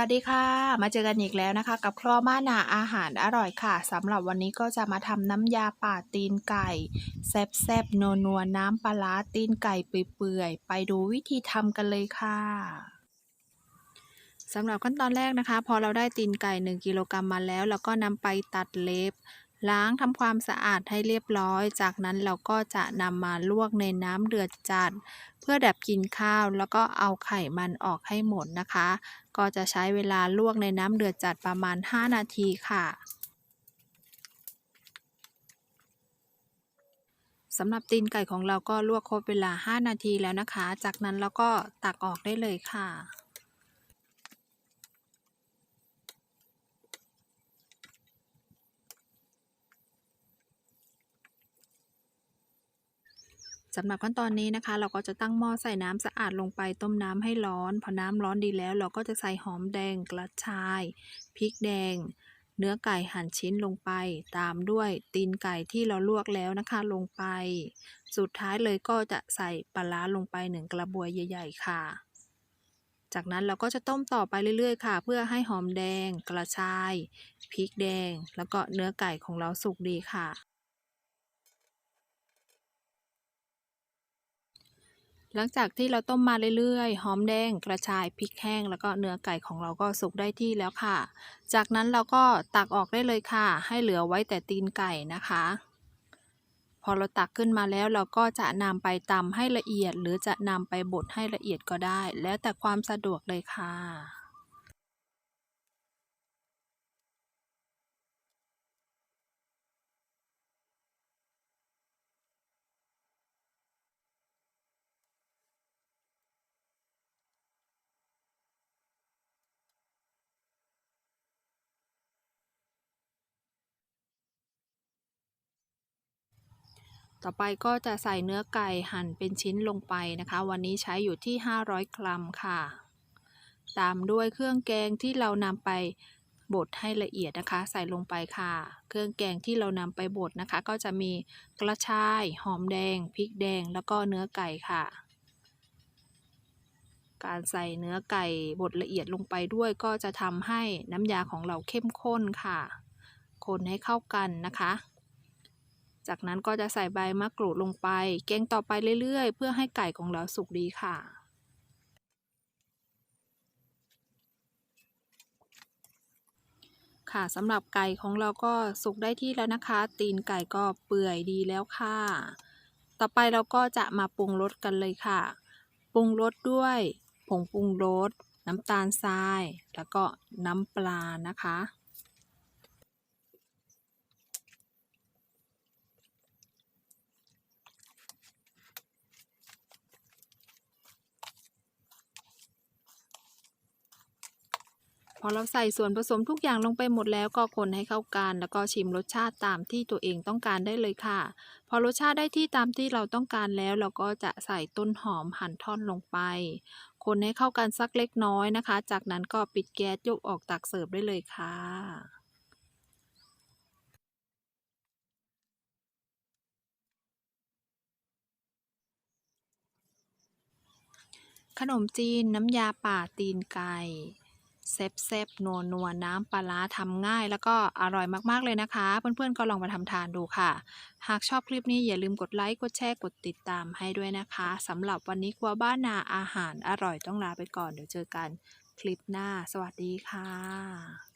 วัสดีค่ะ มาเจอกันอีกแล้วนะคะ กับครอม่าหนาอาหารอร่อยค่ะสำหรับวันนี้ก็จะมาทำน้ำยาป่าตีนไก่ แซ่บแซบนัวนัวน้ำปลาร้าตีนไก่เปื่อยๆ ไปดูวิธีทำกันเลยค่ะสำหรับขั้นตอนแรกนะคะ พอเราได้ตีนไก่ 1 กิโลกรัมมาแล้วเราก็นำไปตัดเล็บ ล้างทำความสะอาดให้เรียบร้อย จากนั้นเราก็จะนำมาลวกในน้ำเดือดจัด เพื่อดับกลิ่นข้าว แล้วก็เอาไข่มันออกให้หมดนะคะ ก็จะใช้เวลาลวกในน้ำเดือดจัดประมาณ 5 นาทีค่ะสำหรับตีนไก่ของเราก็ลวกครบเวลา 5 นาทีแล้วนะคะ จากนั้นเราก็ตักออกได้เลยค่ะ สำหรับขั้นตอนนี้นะคะ เราก็จะตั้งหม้อใส่น้ำสะอาดลงไปต้มน้ำให้ร้อน พอน้ำร้อนดีแล้ว เราก็จะใส่หอมแดงกระชายพริกแดง เนื้อไก่หั่นชิ้นลงไป ตามด้วยตีนไก่ที่เราลวกแล้วนะคะลงไป สุดท้ายเลยก็จะใส่ปลาร้าลงไปหนึ่งกระบวยใหญ่ ๆ ค่ะ จากนั้นเราก็จะต้มต่อไปเรื่อย ๆ ค่ะ เพื่อให้หอมแดง กระชายพริกแดง แล้วก็เนื้อไก่ของเราสุกดีค่ะ หลังจากที่เราต้มมาเรื่อยๆ หอมแดง กระชายพริกแห้ง แล้วก็เนื้อไก่ของเราก็สุกได้ที่แล้วค่ะ จากนั้นเราก็ตักออกได้เลยค่ะ ให้เหลือไว้แต่ตีนไก่นะคะ พอเราตักขึ้นมาแล้วเราก็จะนำไปตำให้ละเอียด หรือจะนำไปบดให้ละเอียดก็ได้ แล้วแต่ความสะดวกเลยค่ะ ต่อไปก็จะใส่เนื้อไก่หั่นเป็นชิ้นลงไปนะคะ วันนี้ใช้อยู่ที่ 500 กรัมค่ะ ตามด้วยเครื่องแกงที่เรานำไปบดให้ละเอียดนะคะ ใส่ลงไปค่ะ เครื่องแกงที่เรานำไปบดนะคะ ก็จะมีกระชาย หอมแดง พริกแดง แล้วก็เนื้อไก่ค่ะ การใส่เนื้อไก่บดละเอียดลงไปด้วย ก็จะทำให้น้ำยาของเราเข้มข้นค่ะ คนให้เข้ากันนะคะ จากนั้นก็จะใส่ใบมะกรูดลงไป แกงต่อไปเรื่อยๆ เพื่อให้ไก่ของเราสุกดีค่ะค่ะสำหรับไก่ของเราก็สุกได้ที่แล้วนะคะ ตีนไก่ก็เปื่อยดีแล้วค่ะ ต่อไปเราก็จะมาปรุงรสกันเลยค่ะ ปรุงรสด้วยผงปรุงรสน้ำตาลทราย แล้วก็น้ำปลานะคะ อเราใส่ส่วนผสมทุกอย่างลงไปหมดแล้วก็คนให้เข้ากัน แล้วก็ชิมรสชาติตามที่ตัวเองต้องการได้เลยค่ะ พอรสชาติได้ที่ตามที่เราต้องการแล้ว เราก็จะใส่ต้นหอมหั่นท่อนลงไป คนให้เข้ากันสักเล็กน้อยนะคะ จากนั้นก็ปิดแก๊สยกออกตักเสิร์ฟได้เลยค่ะขนมจีนน้ำยาป่าตีนไก่ แซ่บๆนัวนัวน้ำปลาร้าทำง่าย แล้วก็อร่อยมากๆเลยนะคะ เพื่อนๆก็ลองมาทำทานดูค่ะ หากชอบคลิปนี้อย่าลืมกดไลค์กดแชร์กดติดตามให้ด้วยนะคะสำหรับวันนี้ครัวบ้านนาอาหารอร่อยต้องลาไปก่อนเดี๋ยวเจอกันคลิปหน้า สวัสดีค่ะ